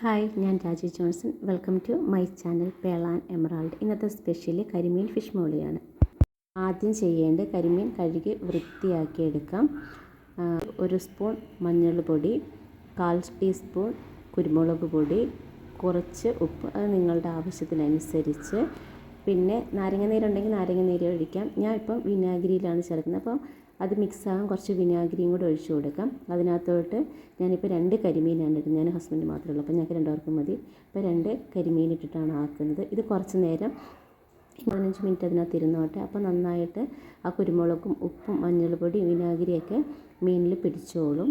Hi ഞാൻ Raji Johnson. Welcome to my channel പേളാൻ emerald. ഇന്നത്തെ special കരിമീൻ ഫിഷ് മോളിയാണ്. ആദ്യം ചെയ്യേണ്ട കരിമീൻ കഴുകി വൃത്തിയാക്കി എടുക്കാം. ഒരു സ്പൂൺ മഞ്ഞൾപ്പൊടി കാൽ ടീസ്പൂൺ കുരുമുളക് പൊടി കുറച്ച് ഉപ്പ്. അത് നിങ്ങളുടെ ആവശ്യത്തിനനുസരിച്ച് പിന്നെ നാരങ്ങ നീരുണ്ടെങ്കിൽ നാരങ്ങ നീര് ഒഴിക്കാം. ഞാൻ ഇപ്പം വിനാഗിരിയിലാണ് ചേർക്കുന്നത്. അപ്പോൾ അത് മിക്സ് ആകാൻ കുറച്ച് വിനാഗിരിയും കൂടെ ഒഴിച്ചു കൊടുക്കാം. അതിനകത്തോട്ട് ഞാനിപ്പോൾ രണ്ട് കരിമീനാണ് ഇടുന്നത്. ഞാൻ ഹസ്ബൻഡ് മാത്രമേ ഉള്ളൂ. അപ്പോൾ ഞങ്ങൾക്ക് രണ്ടുപേർക്കും മതി. അപ്പോൾ രണ്ട് കരിമീൻ ഇട്ടിട്ടാണ് ആക്കുന്നത്. ഇത് കുറച്ച് നേരം പതിനഞ്ച് മിനിറ്റ് അതിനകത്ത് ഇരുന്നോട്ടെ. അപ്പോൾ നന്നായിട്ട് ആ കുരുമുളകും ഉപ്പും മഞ്ഞൾപ്പൊടി വിനാഗിരിയൊക്കെ മീനിൽ പിടിച്ചോളും.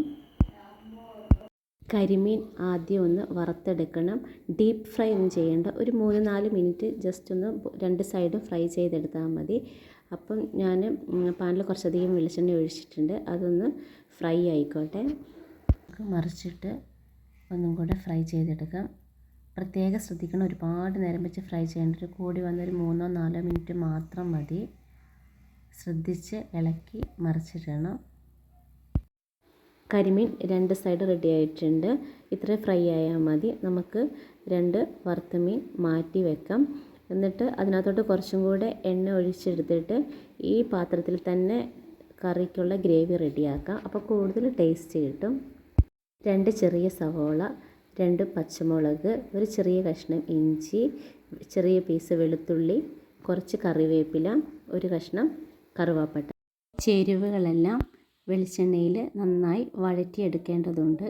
കരിമീൻ ആദ്യം ഒന്ന് വറുത്തെടുക്കണം. ഡീപ്പ് ഫ്രൈ ഒന്നും ചെയ്യേണ്ട. ഒരു മൂന്ന് നാല് മിനിറ്റ് ജസ്റ്റ് ഒന്ന് രണ്ട് സൈഡും ഫ്രൈ ചെയ്തെടുത്താൽ മതി. അപ്പം ഞാൻ പാനിൽ കുറച്ചധികം വെളിച്ചെണ്ണ ഒഴിച്ചിട്ടുണ്ട്. അതൊന്ന് ഫ്രൈ ആയിക്കോട്ടെ. മറിച്ചിട്ട് ഒന്നും കൂടെ ഫ്രൈ ചെയ്തെടുക്കാം. പ്രത്യേകം ശ്രദ്ധിക്കണം. ഒരുപാട് നേരം വെച്ച് ഫ്രൈ ചെയ്യേണ്ട. ഒരു കൂടി വന്നൊരു മൂന്നോ നാലോ മിനിറ്റ് മാത്രം മതി. ശ്രദ്ധിച്ച് ഇളക്കി മറിച്ചിടണം. കരിമീൻ രണ്ട് സൈഡ് റെഡി ആയിട്ടുണ്ട്. ഇത്ര ഫ്രൈ ആയാൽ മതി. നമുക്ക് രണ്ട് വറുത്ത മീൻ മാറ്റി വെക്കാം. എന്നിട്ട് അതിനകത്തോട്ട് കുറച്ചും കൂടെ എണ്ണ ഒഴിച്ചെടുത്തിട്ട് ഈ പാത്രത്തിൽ തന്നെ കറിക്കുള്ള ഗ്രേവി റെഡിയാക്കാം അപ്പോൾ കൂടുതൽ ടേസ്റ്റ് കിട്ടും. രണ്ട് ചെറിയ സവോള രണ്ട് പച്ചമുളക് ഒരു ചെറിയ കഷ്ണം ഇഞ്ചി ചെറിയ പീസ് വെളുത്തുള്ളി കുറച്ച് കറിവേപ്പില ഒരു കഷ്ണം കറുവാപ്പട്ട. ചേരുവകളെല്ലാം വെളിച്ചെണ്ണയിൽ നന്നായി വഴറ്റിയെടുക്കേണ്ടതുണ്ട്.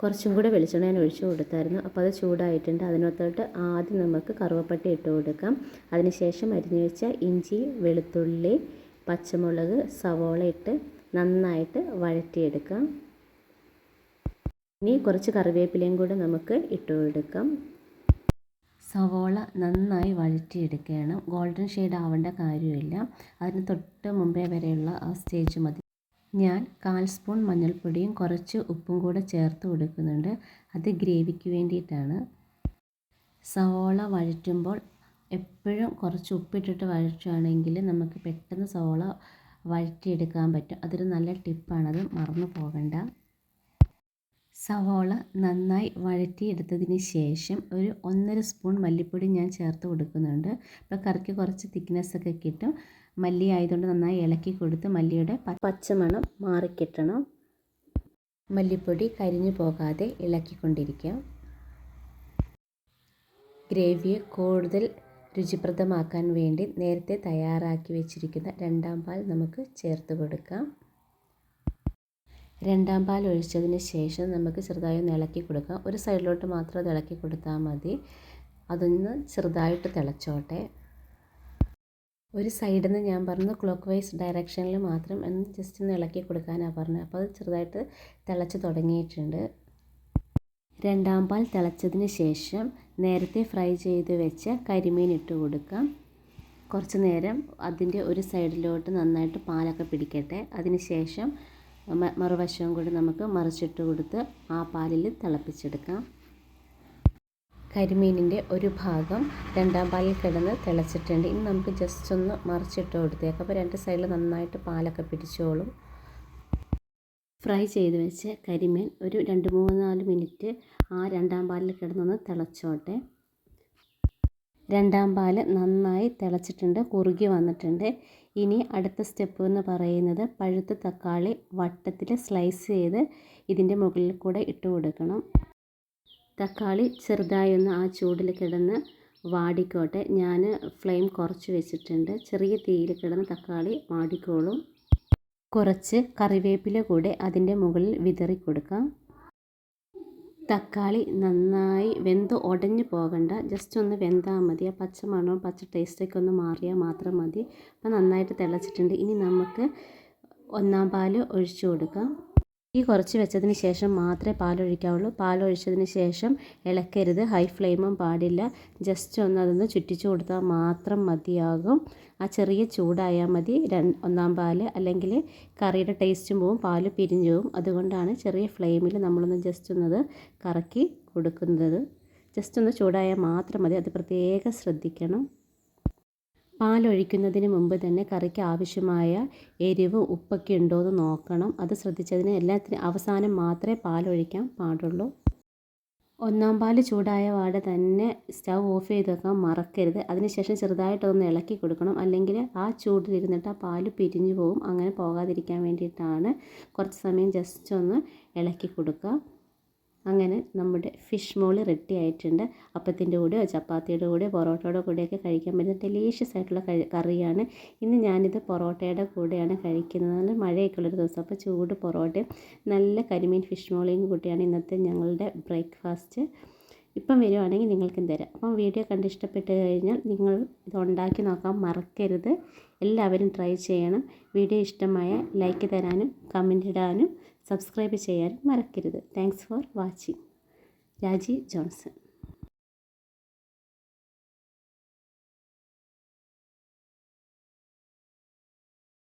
കുറച്ചും കൂടെ വെളിച്ചെണ്ണ ഞാൻ ഒഴിച്ചു കൊടുത്തായിരുന്നു. അപ്പോൾ അത് ചൂടായിട്ടുണ്ട്. അതിനകത്തോട്ട് ആദ്യം നമുക്ക് കറുവപ്പട്ട ഇട്ട് കൊടുക്കാം. അതിനുശേഷം അരിഞ്ഞു വെച്ച ഇഞ്ചി വെളുത്തുള്ളി പച്ചമുളക് സവോള ഇട്ട് നന്നായിട്ട് വഴറ്റിയെടുക്കാം. ഇനി കുറച്ച് കറിവേപ്പിലയും കൂടെ നമുക്ക് ഇട്ട് കൊടുക്കാം. സവോള നന്നായി വഴറ്റിയെടുക്കണം ഗോൾഡൻ ഷെയ്ഡ് ആവേണ്ട കാര്യമില്ല അതിന് തൊട്ട് മുമ്പേ വരെയുള്ള ആ സ്റ്റേജ് മതി. ഞാൻ കാൽ സ്പൂൺ മഞ്ഞൾപ്പൊടിയും കുറച്ച് ഉപ്പും കൂടെ ചേർത്ത് കൊടുക്കുന്നുണ്ട്. അത് ഗ്രേവിക്ക് വേണ്ടിയിട്ടാണ്. സവോള വഴറ്റുമ്പോൾ എപ്പോഴും കുറച്ച് ഉപ്പിട്ടിട്ട് വഴറ്റുകയാണെങ്കിൽ നമുക്ക് പെട്ടെന്ന് സവോള വഴറ്റിയെടുക്കാൻ പറ്റും. അതൊരു നല്ല ടിപ്പാണത് മറന്നു പോകണ്ട. സവോള നന്നായി വഴറ്റിയെടുത്തതിന് ശേഷം ഒരു ഒന്നര സ്പൂൺ മല്ലിപ്പൊടി ഞാൻ ചേർത്ത് കൊടുക്കുന്നുണ്ട്. അപ്പോൾ കറിക്ക് കുറച്ച് തിക്നെസ് ഒക്കെ കിട്ടും. മല്ലി ആയതുകൊണ്ട് നന്നായി ഇളക്കി കൊടുത്ത് മല്ലിയുടെ പച്ചമണം മാറിക്കിട്ടണം. മല്ലിപ്പൊടി കരിഞ്ഞു പോകാതെ ഇളക്കിക്കൊണ്ടിരിക്കാം. ഗ്രേവിയെ കൂടുതൽ രുചിപ്രദമാക്കാൻ വേണ്ടി നേരത്തെ തയ്യാറാക്കി വെച്ചിരിക്കുന്ന രണ്ടാം പാൽ നമുക്ക് ചേർത്ത് കൊടുക്കാം. രണ്ടാം പാൽ ഒഴിച്ചതിന് ശേഷം നമുക്ക് ചെറുതായി ഒന്ന് ഇളക്കി കൊടുക്കാം. ഒരു സൈഡിലോട്ട് മാത്രം അത് ഇളക്കി കൊടുത്താൽ മതി. അതൊന്ന് ചെറുതായിട്ട് തിളച്ചോട്ടെ. ഒരു സൈഡിൽ നിന്ന് ഞാൻ പറഞ്ഞു ക്ലോക്ക് വൈസ് ഡയറക്ഷനിൽ മാത്രം എന്ന് ജസ്റ്റ് ഒന്ന് ഇളക്കി കൊടുക്കാനാണ് പറഞ്ഞത്. അപ്പോൾ അത് ചെറുതായിട്ട് തിളച്ച് തുടങ്ങിയിട്ടുണ്ട്. രണ്ടാം പാൽ തിളച്ചതിന് ശേഷം നേരത്തെ ഫ്രൈ ചെയ്ത് വെച്ച കരിമീൻ ഇട്ട് കൊടുക്കാം. കുറച്ച് നേരം അതിന്റെ ഒരു സൈഡിലോട്ട് നന്നായിട്ട് പാലൊക്കെ പിടിക്കട്ടെ. അതിന് ശേഷം മറുവശവും കൂടി നമുക്ക് മറിച്ചിട്ട് കൊടുത്ത് ആ പാലിൽ തിളപ്പിച്ചെടുക്കാം. കരിമീനിന്റെ ഒരു ഭാഗം രണ്ടാം പാലിൽ കിടന്ന് തിളച്ചിട്ടുണ്ട്. ഇനി നമുക്ക് ജസ്റ്റ് ഒന്ന് മറിച്ചിട്ട് കൊടുത്തേക്കാം. അപ്പോൾ രണ്ട് സൈഡിൽ നന്നായിട്ട് പാലൊക്കെ പിടിച്ചോളും. ഫ്രൈ ചെയ്ത് വെച്ച് കരിമീൻ ഒരു രണ്ട് മൂന്ന് നാല് മിനിറ്റ് ആ രണ്ടാം പാലിൽ കിടന്നൊന്ന് തിളച്ചോട്ടെ. രണ്ടാം പാൽ നന്നായി തിളച്ചിട്ടുണ്ട് കുറുകി വന്നിട്ടുണ്ട്. ഇനി അടുത്ത സ്റ്റെപ്പ് എന്ന് പറയുന്നത് പഴുത്ത തക്കാളി വട്ടത്തിൽ സ്ലൈസ് ചെയ്ത് ഇതിന്റെ മുകളിൽ കൂടെ ഇട്ട് കൊടുക്കണം. തക്കാളി ചെറുതായി ഒന്ന് ആ ചൂടിൽ കിടന്ന് വാടിക്കോട്ടെ. ഞാൻ ഫ്ലെയിം കുറച്ച് വെച്ചിട്ടുണ്ട്. ചെറിയ തീയിൽ കിടന്ന് തക്കാളി വാടിക്കോളും. കുറച്ച് കറിവേപ്പില കൂടെ അതിന്റെ മുകളിൽ വിതറി കൊടുക്കാം തക്കാളി നന്നായി വെന്ത് ഉടഞ്ഞു പോകണ്ട. ജസ്റ്റ് ഒന്ന് വെന്താൽ മതി. ആ പച്ച മണവും പച്ച ടേസ്റ്റൊക്കെ ഒന്ന് മാറിയാൽ മാത്രം മതി. അപ്പോൾ നന്നായിട്ട് തിളച്ചിട്ടുണ്ട്. ഇനി നമുക്ക് ഒന്നാം പാൽ ഒഴിച്ചു കൊടുക്കാം. ഈ കുറച്ച് വെച്ചതിന് ശേഷം മാത്രമേ പാലൊഴിക്കാവുള്ളൂ. പാലൊഴിച്ചതിന് ശേഷം ഇളക്കരുത്. ഹൈ ഫ്ലെയിമും പാടില്ല. ജസ്റ്റ് ഒന്ന് അതൊന്ന് ചുറ്റിച്ചു കൊടുത്താൽ മാത്രം മതിയാകും. ആ ചെറിയ ചൂടായാൽ മതി. ഒന്നാം പാൽ അല്ലെങ്കിൽ കറിയുടെ ടേസ്റ്റും പോവും. പാൽ പിരിഞ്ഞു പോവും. അതുകൊണ്ടാണ് ചെറിയ ഫ്ലെയിമിൽ നമ്മളൊന്ന് ജസ്റ്റ് ഒന്നത് കറക്കി കൊടുക്കുന്നത്. ജസ്റ്റ് ഒന്ന് ചൂടായാൽ മാത്രം മതി. അത് പ്രത്യേകം ശ്രദ്ധിക്കണം. പാലൊഴിക്കുന്നതിന് മുമ്പ് തന്നെ കറിക്ക് ആവശ്യമായ എരിവ് ഉപ്പൊക്കെ ഉണ്ടോ എന്ന് നോക്കണം. അത് ശ്രദ്ധിച്ചതിന് എല്ലാത്തിനും അവസാനം മാത്രമേ പാലൊഴിക്കാൻ പാടുള്ളൂ. ഒന്നാം പാൽ ചൂടായ പാടെ തന്നെ സ്റ്റൗ ഓഫ് ചെയ്ത് വെക്കാൻ മറക്കരുത്. അതിനുശേഷം ചെറുതായിട്ടൊന്ന് ഇളക്കി കൊടുക്കണം. അല്ലെങ്കിൽ ആ ചൂടിലിരുന്നിട്ട് ആ പാൽ പിരിഞ്ഞു പോകും അങ്ങനെ പോകാതിരിക്കാൻ വേണ്ടിയിട്ടാണ് കുറച്ച് സമയം ജസ്റ്റ് ഒന്ന് ഇളക്കി കൊടുക്കുക. അങ്ങനെ നമ്മുടെ ഫിഷ് മോൾ റെഡി ആയിട്ടുണ്ട്. അപ്പത്തിന്റെ കൂടെയോ ചപ്പാത്തിയുടെ കൂടെയോ പൊറോട്ടയുടെ കൂടെയൊക്കെ കഴിക്കാൻ പറ്റുന്ന ഡെലീഷ്യസ് ആയിട്ടുള്ള കറിയാണ്. ഇന്ന് ഞാനിത് പൊറോട്ടയുടെ കൂടെയാണ് കഴിക്കുന്നത്. നല്ല മഴയൊക്കെ ഉള്ളൊരു ദിവസം. അപ്പോൾ ചൂട് പൊറോട്ടയും നല്ല കരിമീൻ ഫിഷ് മോളയും കൂട്ടിയാണ് ഇന്നത്തെ ഞങ്ങളുടെ ബ്രേക്ക്ഫാസ്റ്റ് ഇപ്പം വരുവാണെങ്കിൽ നിങ്ങൾക്കും തരാം. അപ്പം വീഡിയോ കണ്ട് ഇഷ്ടപ്പെട്ട് കഴിഞ്ഞാൽ നിങ്ങൾ ഇത് ഉണ്ടാക്കി നോക്കാൻ മറക്കരുത്. എല്ലാവരും ട്രൈ ചെയ്യണം. വീഡിയോ ഇഷ്ടമായ ലൈക്ക് തരാനും കമന്റ് ഇടാനും സബ്സ്ക്രൈബ് ചെയ്യാൻ മറക്കരുത്. Thanks for watching Raji Johnson.